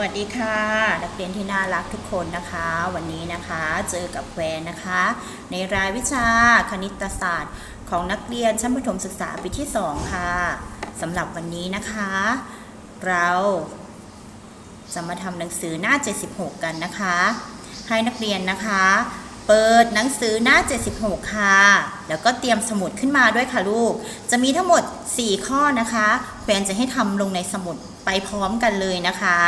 วัสดีค่ะ นักเรียนที่น่ารักทุกคนนะคะ วันนี้นะคะเจอกับแวนนะคะ ในรายวิชาคณิตศาสตร์ของนักเรียนชั้นประถมศึกษาปีที่ 2 ค่ะสำหรับวันนี้นะคะ เราจะมาทำหนังสือหน้า 76 กันนะคะ ให้นักเรียนนะคะ เปิดหนังสือหน้า 76 ค่ะ แล้วก็เตรียมสมุดขึ้นมาด้วยค่ะลูก จะมีทั้งหมด 4 ข้อนะคะแฟนจะให้ทำลงในสมุดไปพร้อมกันเลยนะคะ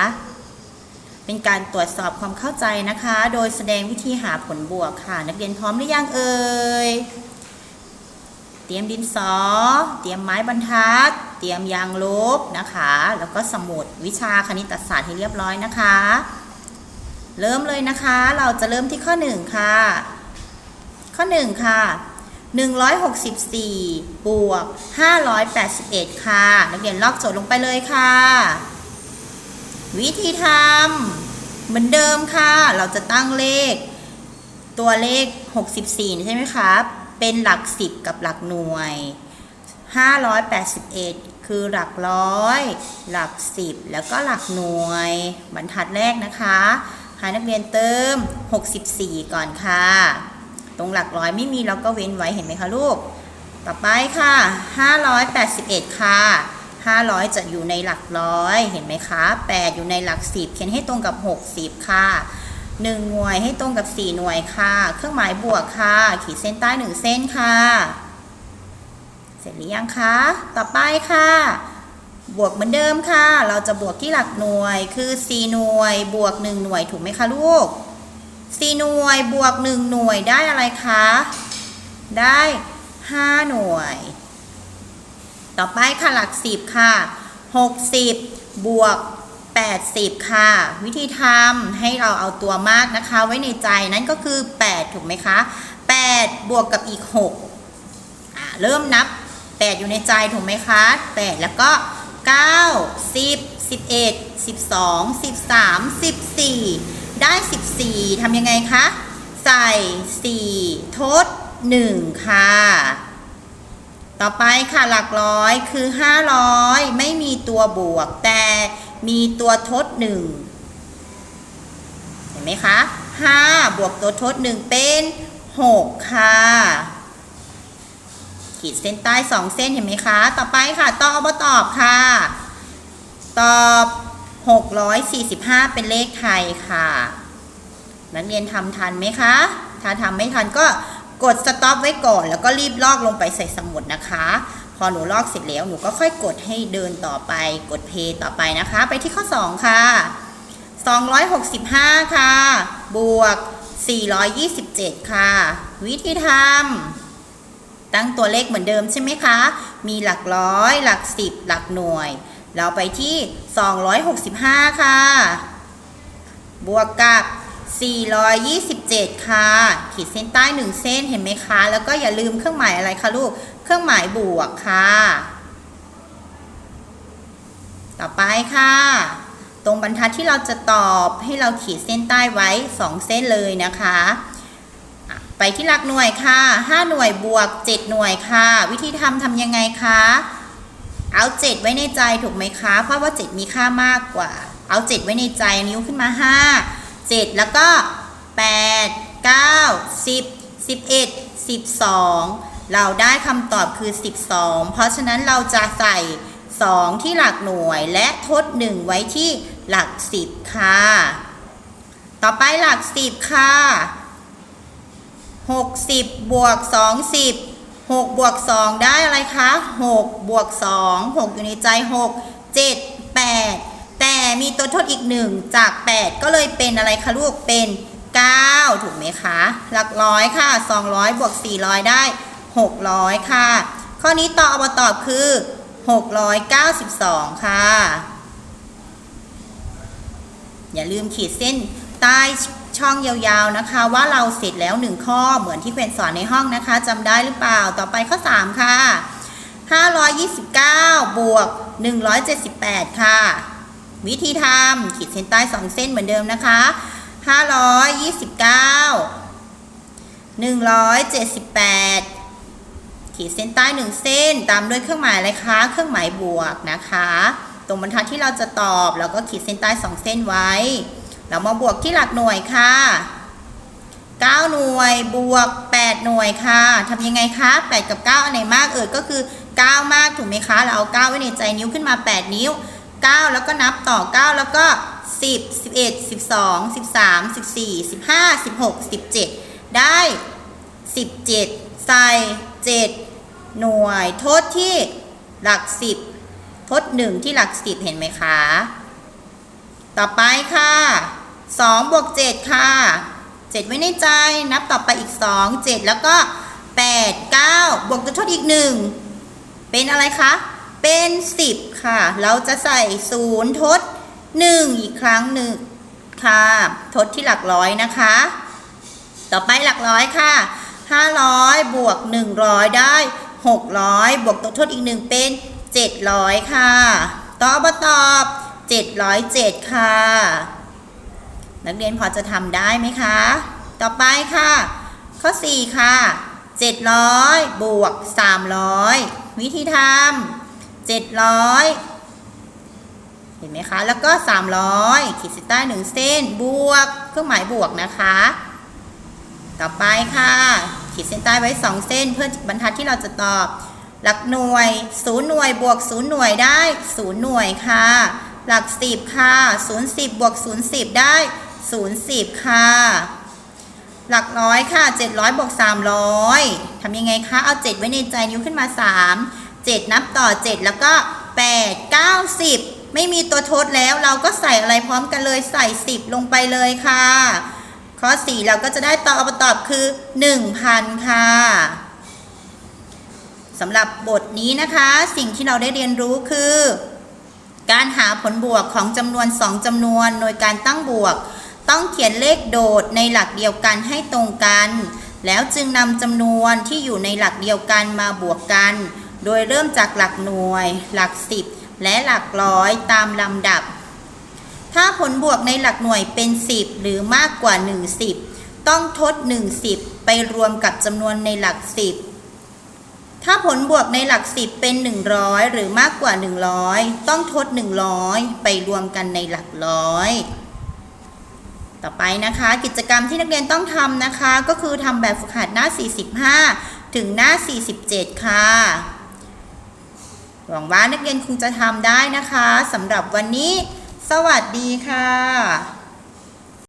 เป็นการตรวจสอบความเข้าใจนะคะ โดยแสดงวิธีหาผลบวกค่ะ นักเรียนพร้อมหรือยังเอ่ย เตรียมดินสอ เตรียมไม้บรรทัด เตรียมยางลบนะคะ แล้วก็สมุดวิชาคณิตศาสตร์ให้เรียบร้อยนะคะ เริ่มเลยนะคะ เราจะเริ่มที่ข้อ 1 ค่ะ ข้อ 1 ค่ะ164 บวก 581 ค่ะ นักเรียนลอกโจทย์ลงไปเลยค่ะ วิธีทำเหมือนเดิมค่ะ เราจะตั้งเลข ตัวเลข 64 ใช่ไหมคะเป็นหลัก 10 กับหลักหน่วย 581 คือหลักร้อย หลัก 10 แล้วก็หลักหน่วย บรรทัดแรกนะคะให้นักเรียนเติม 64 ก่อนค่ะ ตรงหลักร้อยไม่มีเราก็เว้นไว้เห็นไหมคะลูก ต่อไปค่ะ 581 ค่ะ 500 จะอยู่ในหลักร้อย เห็นไหมคะ 8 อยู่ในหลัก 10 เขียนให้ตรงกับ 60 ค่ะ 1 หน่วยให้ตรงกับ 4 หน่วยค่ะ เครื่องหมายบวกค่ะ ขีดเส้นใต้ 1 เส้นค่ะ เสร็จหรือยังคะ ต่อไปค่ะ บวกเหมือนเดิมค่ะ เราจะบวกที่หลักหน่วยคือ 4 หน่วย บวก 1 หน่วยถูกไหมคะลูก 4 หน่วยบวก 1 หน่วยได้อะไรคะ ได้ 5 หน่วย ต่อไปค่ะหลัก10ค่ะ 60 บวก 80 ค่ะ วิธีทำให้เราเอาตัวมากนะคะ ไว้ในใจนั่นก็คือ 8 ถูกไหมคะ 8 บวกกับอีก 6 เริ่มนับ 8 อยู่ในใจถูกไหมคะ 8 แล้วก็ 9 10 11 12 13 14 ได้ 14ทำยังไงคะ ใส่ 4 ทด 1 ค่ะ ต่อไปค่ะหลักร้อยคือ 500 ไม่มีตัวบวก แต่มีตัวทด1เห็นไหมคะ5บวกตัวทด1เป็น6ค่ะขีดเส้นใต้2เส้นเห็นไหมคะ ต่อไปค่ะต้อบตอบค่ะ ตอบ 645 เป็นเลขไทยค่ะ นักเรียนทำทันไหมคะ ถ้าทำไม่ทันก็ กดสต็อปไว้ก่อน แล้วก็รีบลอกลงไปใส่สมุดนะคะ พอหนูลอกเสร็จแล้วหนูก็ค่อยกดให้เดินต่อไป กดเพย์ต่อไปนะคะ ไปที่ข้อ 2 ค่ะ 265 ค่ะ บวก 427 ค่ะ วิธีทำตั้งตัวเลขเหมือนเดิมใช่ไหมคะ มีหลักร้อย หลักสิบหลักหน่วย เราไปที่ 265 ค่ะ บวกกับ 427 ค่ะ ขีดเส้นใต้ 1 เส้นเห็นไหมคะ แล้วก็อย่าลืมเครื่องหมายอะไรคะลูก เครื่องหมายบวกค่ะ ต่อไปค่ะ ตรงบรรทัดที่เราจะตอบให้เราขีดเส้นใต้ไว้ 2 เส้นเลยนะคะ ไปที่หลักหน่วยค่ะ 5 หน่วยบวก 7 หน่วยค่ะ วิธีทำทำยังไงคะ เอา7ไว้ในใจถูกไหมคะ เพราะว่า 7 มีค่ามากกว่า เอา7ไว้ในใจนิ้วขึ้นมา 5 7 แล้วก็ 8 9 10 11 12 เราได้คำตอบคือ 12 เพราะฉะนั้นเราจะใส่ 2 ที่หลักหน่วยและทด 1 ไว้ที่หลัก 10 ค่ะ ต่อไปหลัก 10 ค่ะ 60 บวก 20 6บวก2ได้อะไรคะ 6 บวก 2 6 อยู่ในใจ 6 7 8แต่ มีตัวทดอีก1จาก 8 ก็เลยเป็นอะไรคะลูกเป็น 9 ถูกไหมคะ หลักร้อยค่ะ 200 บวก 400 ได้ 600 ค่ะ ข้อนี้ตอบอบตอบคือ 692 ค่ะ อย่าลืมขีดเส้นใต้ช่องยาวๆนะคะ ว่าเราเสร็จแล้ว1ข้อเหมือนที่เพื่อนสอนในห้องนะคะจำได้หรือเปล่าต่อไปข้อ 3 ค่ะ 529 บวก 178 ค่ะ วิธีทำขีดเส้นใต้2เส้นเหมือนเดิมนะคะ 529 178 ขีดเส้นใต้1เส้น ตามด้วยเครื่องหมายอะไรคะ เครื่องหมายบวกนะคะ ตรงบรรทัดที่เราจะตอบแล้วก็ขีดเส้นใต้สองเส้นไว้ เรามาบวกที่หลักหน่วยค่ะ9 หน่วยบวก 8 หน่วยค่ะทำยังไงคะ 8 กับ 9 อันไหนมากเอ่ยก็คือ 9 มากถูกไหมคะ เราเอา 9 ไว้ในใจนิ้วขึ้นมา 8 นิ้ว 9 แล้วก็นับต่อ 9 แล้วก็ 10 11 12 13 14 15 16 17 ได้ 17 ใส่ 7 หน่วยทษที่หลัก 10 ทด 1 ที่หลัก 10 เห็นไหมคะ ต่อไปค่ะ2บวก7ค่ะ 7 ไว้ในใจ นับต่อไปอีก 2 7 แล้วก็ 8 9 บวกตัวทดอีก 1 เป็นอะไรคะ เป็น 10 ค่ะ เราจะใส่0ทด 1 อีกครั้งหนึ่งค่ะ ทดที่หลักร้อยนะคะ ต่อไปหลักร้อยค่ะ 500 บวก 100 ได้ 600 บวกตัวทดอีก 1 เป็น 700 ค่ะ ต่อมาตอบ 707 ค่ะ นักเรียนพอจะทำได้ไหมคะ ต่อไปค่ะ ข้อ 4 ค่ะ 700 บวก 300 วิธีทำ 700เห็นไหมคะ แล้วก็ 300 ขีดเส้นใต้หนึ่งเส้น บวก เครื่องหมายบวกนะคะ ต่อไปค่ะ ขีดเส้นใต้ไว้ 2 เส้น เพื่อบรรทัดที่เราจะตอบ หลักหน่วย 0 หน่วย บวก 0 หน่วยได้ 0 หน่วยค่ะ หลัก 10 ค่ะ 0 10 บวก 0 10 ได้ 0 10 ค่ะ หลักร้อยค่ะ 700 บวก 300ทำยังไงคะ เอา 7 ไว้ในใจนิ้วขึ้นมา 3 7 นับต่อ 7 แล้วก็ 8 9 10ไม่มีตัวทดแล้วเราก็ใส่อะไรพร้อมกันเลยใส่ 10 ลงไปเลยค่ะ ข้อ 4 เราก็จะได้ตอบตอบคือ 1,000 ค่ะสำหรับบทนี้นะคะ สิ่งที่เราได้เรียนรู้คือ การหาผลบวกของจำนวน 2จำนวนโดยการตั้งบวก ต้องเขียนเลขโดดในหลักเดียวกันให้ตรงกัน แล้วจึงนำจำนวนที่อยู่ในหลักเดียวกันมาบวกกัน โดยเริ่มจากหลักหน่วย หลักสิบและหลักร้อยตามลำดับ ถ้าผลบวกในหลักหน่วยเป็น 10 หรือมากกว่า 1 10 ต้องทด 1 10 ไปรวมกับจำนวนในหลัก 10 ถ้าผลบวกในหลัก 10 เป็น 100 หรือมากกว่า 100 ต้องทด 100 ไปรวมกันในหลักร้อยต่อไปนะคะกิจกรรมที่นักเรียนต้องทำนะคะ ก็คือทำแบบฝึกหัดหน้า 45 ถึงหน้า 47 ค่ะ หวังว่านักเรียนคงจะทำได้นะคะสำหรับวันนี้ สวัสดีค่ะ